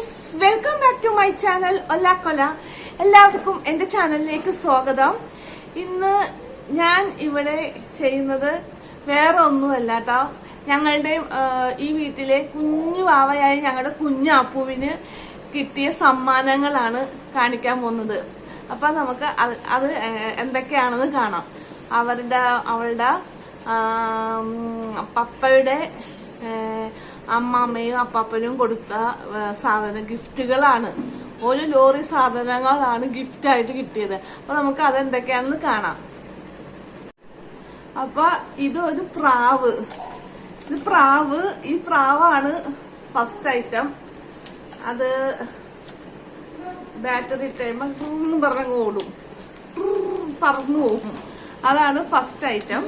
Friends welcome back to my channel ഒല്ലാക്കൊല എല്ലാവർക്കും എന്റെ ചാനലിലേക്ക് സ്വാഗതം. ഇന്ന് ഞാൻ ഇവിടെ ചെയ്യുന്നത് വേറെ ഒന്നുമല്ല കേട്ടോ ഞങ്ങളുടെ ഈ വീട്ടിലെ കുഞ്ഞു വാവയായ ഞങ്ങളുടെ കുഞ്ഞു അപ്പുവിന് കിട്ടിയ സമ്മാനങ്ങളാണ് കാണിക്കാൻ പോകുന്നത്. അപ്പൊ നമുക്ക് അത് എന്തൊക്കെയാണെന്ന് കാണാം. അവരുടെ അവളുടെ പപ്പയുടെ അമ്മാമ്മയും അപ്പാപ്പനും കൊടുത്ത സാധനം ഗിഫ്റ്റുകളാണ്. ഒരു ലോറി സാധനങ്ങളാണ് ഗിഫ്റ്റ് ആയിട്ട് കിട്ടിയത്. അപ്പൊ നമുക്ക് അതെന്തൊക്കെയാണെന്ന് കാണാം. അപ്പൊ ഇതൊരു പ്രാവ്. ഇത് പ്രാവ് ഈ പ്രാവാണ് ഫസ്റ്റ് ഐറ്റം അത് ബാറ്ററി ടൈം പറഞ്ഞങ്ങ് ഓടും. പറന്നു പോകും. അതാണ് ഫസ്റ്റ് ഐറ്റം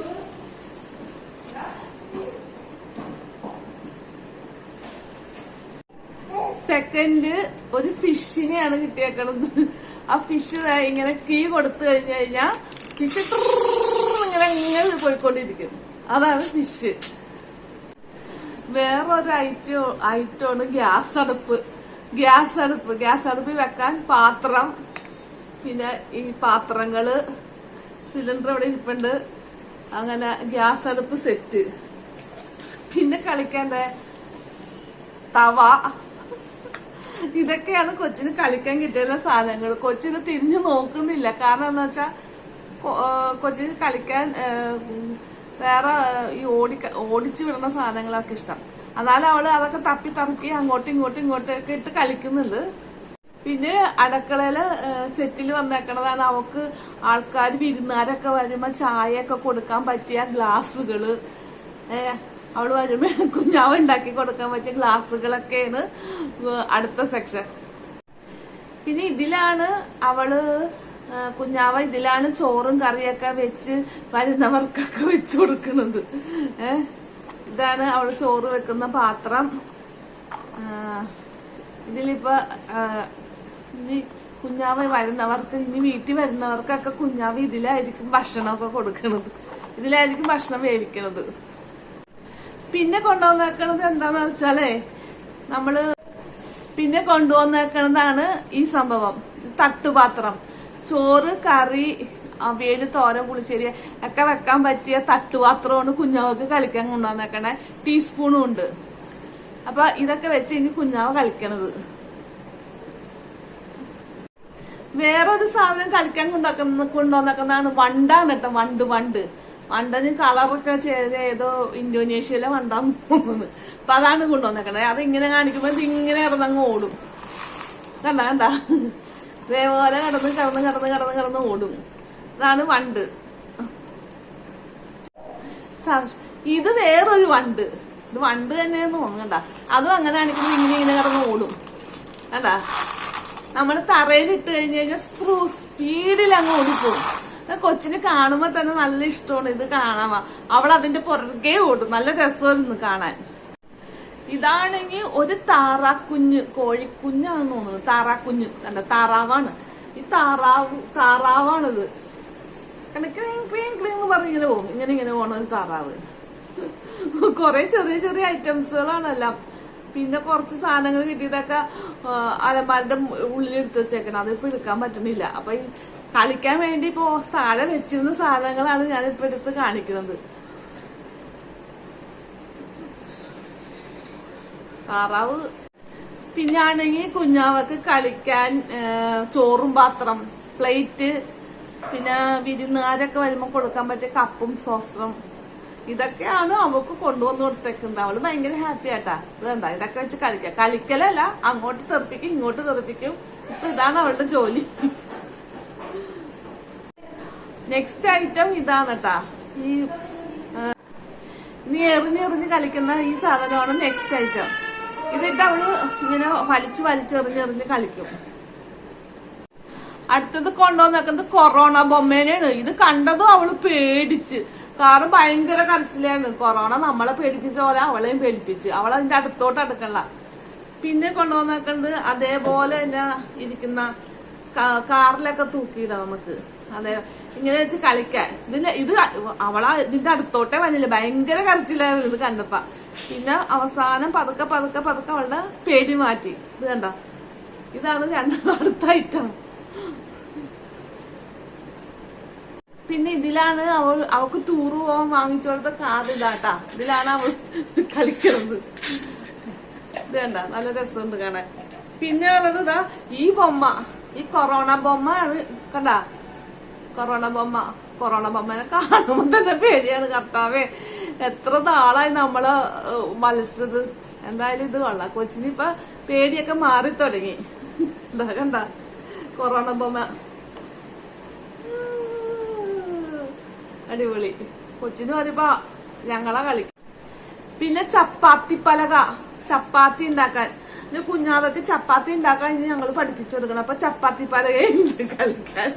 സെക്കൻഡ് ഒരു ഫിഷിനെയാണ് കിട്ടിയേക്കണത്. ആ ഫിഷ് ഇങ്ങനെ കീ കൊടുത്തു കഴിഞ്ഞു കഴിഞ്ഞാൽ ഫിഷ് ഇങ്ങനെ ഇങ്ങനെ പോയിക്കൊണ്ടിരിക്കും അതാണ് ഫിഷ് വേറൊരു ഐറ്റം ഐറ്റമാണ് ഗ്യാസ് അടുപ്പ്. ഗ്യാസ് അടുപ്പ്. ഗ്യാസ് അടുപ്പിൽ വെക്കാൻ പാത്രം. പിന്നെ ഈ പാത്രങ്ങൾ. സിലിണ്ടർ ഇവിടെ ഇരിപ്പുണ്ട്. അങ്ങനെ ഗ്യാസ് അടുപ്പ് സെറ്റ് പിന്നെ കളിക്കാൻ തവ. ഇതൊക്കെയാണ് കൊച്ചിന് കളിക്കാൻ കിട്ടിയുള്ള സാധനങ്ങൾ. കൊച്ചി ഇത് തിരിഞ്ഞു നോക്കുന്നില്ല. കാരണം എന്താ വെച്ചാൽ കൊച്ചിന് കളിക്കാൻ വേറെ ഈ ഓടി ഓടിച്ചു വിടുന്ന സാധനങ്ങളൊക്കെ ഇഷ്ടം. എന്നാലും അവൾ അതൊക്കെ തപ്പി തറക്കി അങ്ങോട്ടും ഇങ്ങോട്ടും ഇങ്ങോട്ടൊക്കെ ഇട്ട് കളിക്കുന്നുണ്ട്. പിന്നെ അടുക്കളയിൽ സെറ്റിൽ വന്നേക്കണതാണ്. അവക്ക് ആൾക്കാർ വിരുന്നാരൊക്കെ വരുമ്പോൾ ചായയൊക്കെ കൊടുക്കാൻ പറ്റിയ ഗ്ലാസ്സുകൾ അവൾ വരുമ്പോ കുഞ്ഞാവ് ഉണ്ടാക്കി കൊടുക്കാൻ പറ്റിയ ഗ്ലാസ്സുകളൊക്കെയാണ് അടുത്ത സെക്ഷൻ പിന്നെ ഇതിലാണ് അവൾ കുഞ്ഞാവ ഇതിലാണ് ചോറും കറിയൊക്കെ വെച്ച് വരുന്നവർക്കൊക്കെ വെച്ചു കൊടുക്കുന്നത് ഇതാണ് അവൾ ചോറ് വെക്കുന്ന പാത്രം. ഇതിലിപ്പോ ഇനി കുഞ്ഞാവ വരുന്നവർക്ക് ഇനി വീട്ടിൽ വരുന്നവർക്കൊക്കെ കുഞ്ഞാവ ഇതിലായിരിക്കും ഭക്ഷണമൊക്കെ കൊടുക്കുന്നത് ഇതിലായിരിക്കും ഭക്ഷണം വേവിക്കണത്. പിന്നെ കൊണ്ടുവന്നേക്കണത് എന്താന്ന് വെച്ചാലേ നമ്മൾ പിന്നെ കൊണ്ടുവന്നേക്കണതാണ് ഈ സംഭവം. തട്ടുപാത്രം. ചോറ് കറി അവിയൽ തോരൻ പുളിശ്ശേരി ഒക്കെ വെക്കാൻ പറ്റിയ തട്ടുപാത്രമാണ് കുഞ്ഞാവക്ക് കളിക്കാൻ കൊണ്ടുവന്നേക്കണേ. ടീസ്പൂണും ഉണ്ട്. അപ്പൊ ഇതൊക്കെ വെച്ച് ഇനി കുഞ്ഞാവ് കളിക്കണത്. വേറൊരു സാധനം കളിക്കാൻ കൊണ്ടുവന്നേക്കുന്നതാണ് വണ്ടാണ് കേട്ടോ വണ്ട് വണ്ട്. വണ്ടന് കളറൊക്കെ ചെയ്ത് ഏതോ ഇന്തോനേഷ്യയിലെ വണ്ടാന്ന് പോകുന്നത് അപ്പൊ അതാണ് കൊണ്ടുവന്നേക്കണത് അത് ഇങ്ങനെ കാണിക്കുമ്പോ ഇത് ഇങ്ങനെ ഇറന്നങ്ങ് ഓടും. കണ്ട കണ്ട. ഇതേപോലെ കടന്ന് കടന്ന് കടന്ന് കടന്ന് കടന്ന് ഓടും. ഇതാണ് വണ്ട്. ഇത് വേറൊരു വണ്ട്. ഇത് വണ്ട് തന്നെയെന്ന് തോന്നുന്നു അതും അങ്ങനെ കാണിക്കുമ്പോ ഇങ്ങനെ ഇങ്ങനെ കിടന്ന് ഓടും. കണ്ട? നമ്മൾ തറയിലിട്ട് കഴിഞ്ഞ് കഴിഞ്ഞാൽ സ്പ്രൂ സ്പീഡിൽ അങ്ങ് ഓടിപ്പോകും കൊച്ചിന് കാണുമ്പോ തന്നെ നല്ല ഇഷ്ടമാണ്. ഇത് കാണാമ അവൾ അതിന്റെ പുറകെ ഓടും. നല്ല രസമായിരുന്നു കാണാൻ. ഇതാണെങ്കിൽ ഒരു താറാക്കുഞ്ഞ് കോഴിക്കുഞ്ഞാണെന്ന് തോന്നുന്നു. താറാക്കുഞ്ഞ് അല്ല താറാവാണ്. ഈ താറാവ് താറാവാണിത്. ക്ലീൻ ക്ലീൻ ക്ലീൻ എന്ന് പറഞ്ഞ് ഇങ്ങനെ പോകും. ഇങ്ങനെ ഇങ്ങനെ പോണ ഒരു താറാവ്. കുറെ ചെറിയ ചെറിയ ഐറ്റംസുകളാണ് എല്ലാം പിന്നെ കുറച്ച് സാധനങ്ങൾ കിട്ടിയതൊക്കെ അലമാരുടെ ഉള്ളിൽ എടുത്തു വെച്ചേക്കണം. അതിപ്പോ എടുക്കാൻ പറ്റുന്നില്ല അപ്പൊ ഈ കളിക്കാൻ വേണ്ടി ഇപ്പോ താഴെ വെച്ചിരുന്ന സാധനങ്ങളാണ് ഞാൻ ഇപ്പൊ എടുത്ത് കാണിക്കുന്നത്. താറാവ്. പിന്നെ ആണെങ്കിൽ കുഞ്ഞാവക്ക് കളിക്കാൻ ചോറും പാത്രം പ്ലേറ്റ് പിന്നെ വിരുന്നുകാരൊക്കെ വരുമ്പോൾ കൊടുക്കാൻ പറ്റിയ കപ്പും സോസ്ത്രം ഇതൊക്കെയാണ് അവക്ക് കൊണ്ടുവന്ന് കൊടുത്തേക്കുന്നത്. അവൾ ഭയങ്കര ഹാപ്പി ആട്ടാ. ഇത് കണ്ട? ഇതൊക്കെ വെച്ച് കളിക്കാം. കളിക്കലല്ല അങ്ങോട്ട് തെറിപ്പിക്കും ഇങ്ങോട്ട് തെറിപ്പിക്കും. ഇപ്പൊ ഇതാണ് അവളുടെ ജോലി. നെക്സ്റ്റ് ഐറ്റം ഇതാണ് കേട്ടാ ഈ നീ എറിഞ്ഞെറിഞ്ഞ് കളിക്കുന്ന ഈ സാധനമാണ് നെക്സ്റ്റ് ഐറ്റം ഇതിട്ട് അവൾ ഇങ്ങനെ വലിച്ച് വലിച്ചെറിഞ്ഞെറിഞ്ഞ് കളിക്കും. അടുത്തത് കൊണ്ടുവന്നേക്കുന്നത് കൊറോണ ബൊമ്മേനെയാണ്. ഇത് കണ്ടതും അവൾ പേടിച്ച്. കാരണം ഭയങ്കര കരച്ചിലാണ്. കൊറോണ നമ്മളെ പേടിപ്പിച്ച പോലെ അവളെയും പേടിപ്പിച്ച്. അവളതിന്റെ അടുത്തോട്ട് അടുക്കള്ള പിന്നെ കൊണ്ടുവന്നേക്കുന്നത് അതേപോലെ തന്നെ ഇരിക്കുന്ന കാറിലൊക്കെ തൂക്കിയിടാം നമുക്ക്. അതെ. ഇങ്ങനെ വെച്ച് കളിക്കാൻ. ഇതിന് ഇത് അവളാ ഇതിന്റെ അടുത്തോട്ടേ വന്നില്ല. ഭയങ്കര കരച്ചിലായിരുന്നു ഇത് കണ്ടപ്പ. പിന്നെ അവസാനം പതുക്കെ പതുക്കെ പതുക്കെ അവളുടെ പേടി മാറ്റി. ഇത് കണ്ട? ഇതാണ് രണ്ട് അടുത്ത ഐറ്റം പിന്നെ ഇതിലാണ് അവൾ അവൾക്ക് ടൂർ പോകാൻ വാങ്ങിച്ചു കൊടുത്ത കാത് ഇതാട്ടാ. ഇതിലാണ് അവൾ കളിക്കുന്നത്. ഇത് കണ്ട? നല്ല രസമുണ്ട് കാണാൻ. പിന്നെ ഉള്ളത് ഇതാ ഈ ബൊമ്മ. ഈ കൊറോണ ബൊമ്മ ആണ്. കണ്ട? കൊറോണ ബൊമ്മ. കൊറോണ ബൊമ്മനെ കാണുമ്പോൾ തന്നെ പേടിയാണ് കർത്താവേ. എത്ര നാളായി നമ്മൾ മത്സരത് എന്തായാലും ഇത് കൊള്ളാം. കൊച്ചിന് ഇപ്പൊ പേടിയൊക്കെ മാറി തുടങ്ങി. എന്താ കണ്ട. കൊറോണ ബൊമ്മ. അടിപൊളി. കൊച്ചിന് പറയുമ്പോ ഞങ്ങളാ കളി പിന്നെ ചപ്പാത്തി പലക. ചപ്പാത്തി ഉണ്ടാക്കാൻ. പിന്നെ കുഞ്ഞാവക്ക് ചപ്പാത്തി ഉണ്ടാക്കാൻ ഇനി ഞങ്ങൾ പഠിപ്പിച്ചു കൊടുക്കണം. അപ്പൊ ചപ്പാത്തി പലകയുണ്ട് കളിക്കാൻ.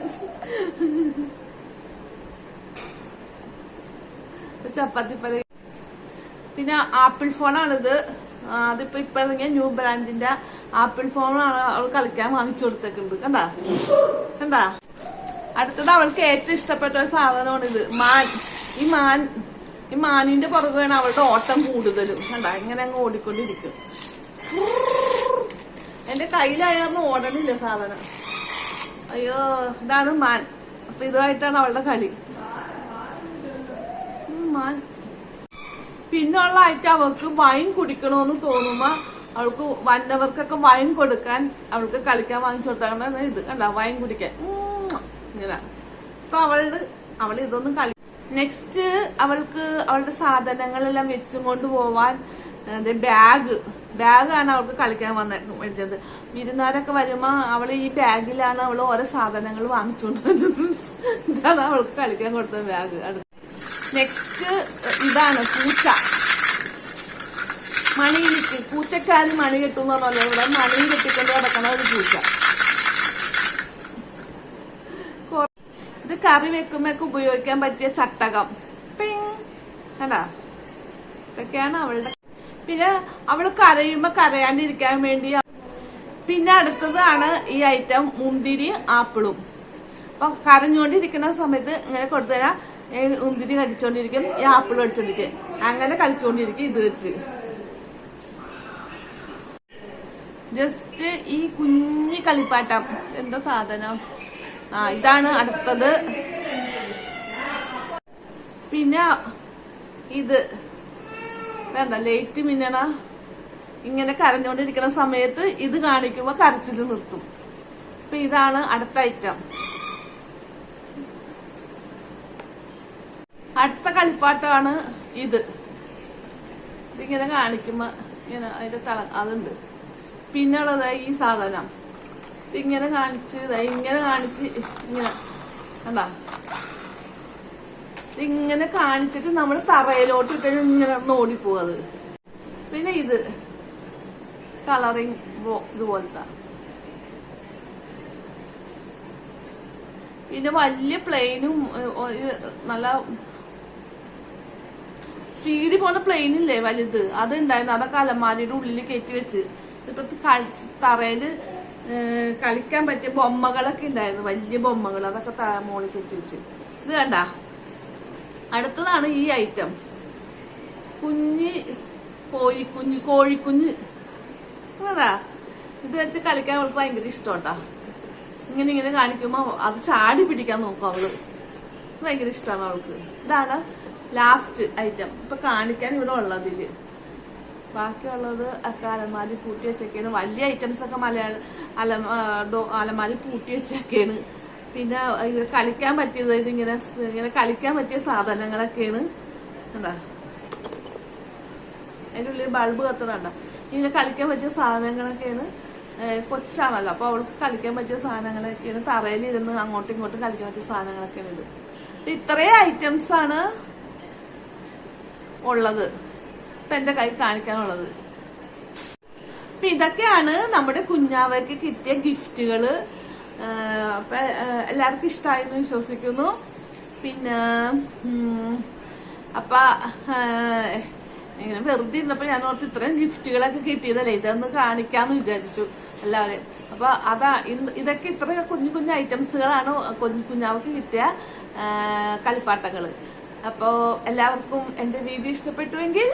ചപ്പാത്തി പലക. പിന്നെ ആപ്പിൾ ഫോണാണിത്. അതിപ്പോ ഇപ്പൊ ഇറങ്ങിയ ന്യൂ ബ്രാൻഡിന്റെ ആപ്പിൾ ഫോണാണ് അവൾ കളിക്കാൻ വാങ്ങിച്ചു കൊടുത്തേക്കുന്നത്. കണ്ടാ? കണ്ടാ? അടുത്തത് അവൾക്ക് ഏറ്റവും ഇഷ്ടപ്പെട്ട ഒരു സാധനമാണ് ഇത്. മാൻ. ഈ മാൻ ഈ മാനിന്റെ പുറകെയാണ് അവളുടെ ഓട്ടം കൂടുതലും. കണ്ടാ? ഇങ്ങനെ അങ്ങ് ഓടിക്കൊണ്ടിരിക്കും. എന്റെ കയ്യിലായിരുന്നു ഓടണില്ല സാധനം. അയ്യോ ഇതാണ് മാൻ. അപ്പൊ ഇതുമായിട്ടാണ് അവളുടെ കളി. മാൻ. പിന്നുള്ള ആയിട്ട് അവൾക്ക് വൈൻ കുടിക്കണമെന്ന് തോന്നുമ്പോ അവൾക്ക് വന്നവർക്കൊക്കെ വൈൻ കൊടുക്കാൻ അവൾക്ക് കളിക്കാൻ വാങ്ങിച്ചു കൊടുത്താണ് ഇത് കണ്ട വൈൻ കുടിക്കാൻ. ഇങ്ങനെ. അപ്പൊ അവളുടെ അവൾ ഇതൊന്നും കളി നെക്സ്റ്റ് അവൾക്ക് അവളുടെ സാധനങ്ങളെല്ലാം വെച്ചും കൊണ്ട് പോവാൻ ബാഗ് ബാഗാണ് അവൾക്ക് കളിക്കാൻ വന്ന മേടിച്ചത്. വിരുന്നാരൊക്കെ വരുമ്പോ അവൾ ഈ ബാഗിലാണ് അവൾ ഓരോ സാധനങ്ങൾ വാങ്ങിച്ചുകൊണ്ട് വന്നത്. ഇതാണ് അവൾക്ക് കളിക്കാൻ കൊടുത്ത ബാഗ്. നെക്സ്റ്റ് ഇതാണ് പൂച്ച. മണിയിലിട്ട് പൂച്ചക്കാരി മണി കെട്ടും എന്ന് പറഞ്ഞാൽ ഇവിടെ മണി കെട്ടിക്കൊണ്ട് കിടക്കണ ഒരു പൂച്ച. ഇത് കറി വെക്കുമ്പോഴൊക്കെ ഉപയോഗിക്കാൻ പറ്റിയ ചട്ടകം. പിങ്. കണ്ടാ? ഇതൊക്കെയാണ് അവളുടെ പിന്നെ അവൾ കരയുമ്പോ കരയാണ്ടിരിക്കാൻ വേണ്ടി പിന്നെ അടുത്തതാണ് ഈ ഐറ്റം മുന്തിരി ആപ്പിളും. അപ്പൊ കരഞ്ഞുകൊണ്ടിരിക്കുന്ന സമയത്ത് ഇങ്ങനെ കൊടുത്തുതരാം. മുന്തിരി കടിച്ചോണ്ടിരിക്കും ഈ ആപ്പിൾ കടിച്ചോണ്ടിരിക്കും. അങ്ങനെ കളിച്ചോണ്ടിരിക്കും ഇത് വെച്ച്. ജസ്റ്റ് ഈ കുഞ്ഞി കളിപ്പാട്ടം. എന്താ സാധനം? ആ ഇതാണ് അടുത്തത്. പിന്നെ ഇത്. വേണ്ട ലൈറ്റ് മിന്നണ. ഇങ്ങനെ കരഞ്ഞുകൊണ്ടിരിക്കുന്ന സമയത്ത് ഇത് കാണിക്കുമ്പോൾ കരച്ചിൽ നിർത്തും. അപ്പൊ ഇതാണ് അടുത്ത ഐറ്റം അടുത്ത കളിപ്പാട്ടമാണ് ഇത്. ഇതിങ്ങനെ കാണിക്കുമ്പോ ഇങ്ങനെ അതിന്റെ തല അതുണ്ട്. പിന്നെ ഉള്ളത് ഈ സാധനം. ഇതിങ്ങനെ കാണിച്ച് ഇങ്ങനെ കാണിച്ച് ഇങ്ങനെ. കണ്ടാ? ഇങ്ങനെ കാണിച്ചിട്ട് നമ്മൾ തറയിലോട്ട് ഇട്ട് ഇങ്ങനെ ഓടിപ്പോവത് പിന്നെ ഇത്. കളറിങ് ഇതുപോലത്തെ. പിന്നെ വലിയ പ്ലെയിനും നല്ല സ്പീഡിൽ പോണ പ്ലെയിൻ ഇല്ലേ വലുത്? അത് ഉണ്ടായിരുന്നു അതൊക്കെ അലമാരിയുടെ ഉള്ളിൽ കയറ്റി വെച്ച്. ഇപ്പൊ തറയിൽ കളിക്കാൻ പറ്റിയ ബൊമ്മകളൊക്കെ ഉണ്ടായിരുന്നു. വലിയ ബൊമ്മകൾ അതൊക്കെ മോളിൽ കയറ്റി വെച്ച്. ഇത് കണ്ട? അടുത്തതാണ് ഈ ഐറ്റംസ് കുഞ്ഞ് കോഴി കുഞ്ഞ് കോഴിക്കുഞ്ഞ് അതാ ഇത് വെച്ച് കളിക്കാൻ അവൾക്ക് ഭയങ്കര ഇഷ്ടോട്ടാ. ഇങ്ങനെ ഇങ്ങനെ കാണിക്കുമ്പോൾ അത് ചാടി പിടിക്കാൻ നോക്കും അവൾ. ഭയങ്കര ഇഷ്ടമാണ് അവൾക്ക്. ഇതാണ് ലാസ്റ്റ് ഐറ്റം ഇപ്പൊ കാണിക്കാൻ ഇവിടെ ഉള്ളതിൽ. ബാക്കിയുള്ളത് ഒക്കെ അലമാരി പൂട്ടി വെച്ചൊക്കെയാണ് വലിയ ഐറ്റംസ് ഒക്കെ മലയാള അല അലമാരി പൂട്ടി വെച്ചൊക്കെയാണ് പിന്നെ കളിക്കാൻ പറ്റിയത് ഇതിങ്ങനെ ഇങ്ങനെ ഇങ്ങനെ കളിക്കാൻ പറ്റിയ സാധനങ്ങളൊക്കെയാണ്. എന്താ അതിന്റെ ഉള്ളിൽ ബൾബ് കത്തണണ്ട ഇങ്ങനെ കളിക്കാൻ പറ്റിയ സാധനങ്ങളൊക്കെയാണ് കൊച്ചാണല്ലോ. അപ്പൊ അവൾക്ക് കളിക്കാൻ പറ്റിയ സാധനങ്ങളൊക്കെയാണ്. തറയിലിരുന്ന് അങ്ങോട്ടും ഇങ്ങോട്ടും കളിക്കാൻ പറ്റിയ സാധനങ്ങളൊക്കെയാണ് ഇത്. ഇത്രയും ഐറ്റംസ് ആണ് ഉള്ളത്. ഇപ്പൊ എന്റെ കൈ കാണിക്കാനുള്ളത്. അപ്പൊ ഇതൊക്കെയാണ് നമ്മുടെ കുഞ്ഞാവയ്ക്ക് കിട്ടിയ ഗിഫ്റ്റുകൾ ആഹ് എല്ലാവർക്കും ഇഷ്ടമായെന്ന് വിശ്വസിക്കുന്നു. പിന്നെ അപ്പം ഇങ്ങനെ വെറുതെ ഇരുന്നപ്പോ ഞാൻ ഓർത്ത് ഇത്രയും ഗിഫ്റ്റുകളൊക്കെ കിട്ടിയതല്ലേ? ഇതൊന്ന് കാണിക്കാന്ന് വിചാരിച്ചു എല്ലാവരെയും. അപ്പോൾ അതാ ഇതൊക്കെ ഇത്ര കുഞ്ഞു കുഞ്ഞു ഐറ്റംസുകളാണ് കുഞ്ഞു കുഞ്ഞാവക്ക് കിട്ടിയ കളിപ്പാട്ടങ്ങൾ അപ്പോൾ അപ്പോ എല്ലാവർക്കും എന്റെ വീഡിയോ ഇഷ്ടപ്പെട്ടുവെങ്കിൽ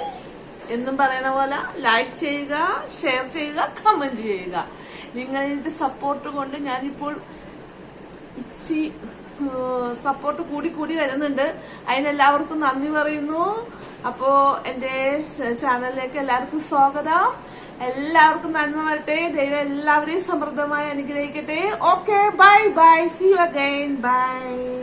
എന്നും പറയണ പോലെ ലൈക്ക് ചെയ്യുക ഷെയർ ചെയ്യുക കമന്റ് ചെയ്യുക. നിങ്ങളുടെ സപ്പോർട്ട് കൊണ്ട് ഞാനിപ്പോൾ ഇച്ചി സപ്പോർട്ട് കൂടി കൂടി വരുന്നുണ്ട്. അതിനെല്ലാവർക്കും നന്ദി പറയുന്നു. അപ്പോ എന്റെ ചാനലിലേക്ക് എല്ലാവർക്കും സ്വാഗതം. എല്ലാവർക്കും നന്മ വരട്ടെ. ദൈവം എല്ലാവരെയും സമൃദ്ധമായി അനുഗ്രഹിക്കട്ടെ. Okay bye bye see you again bye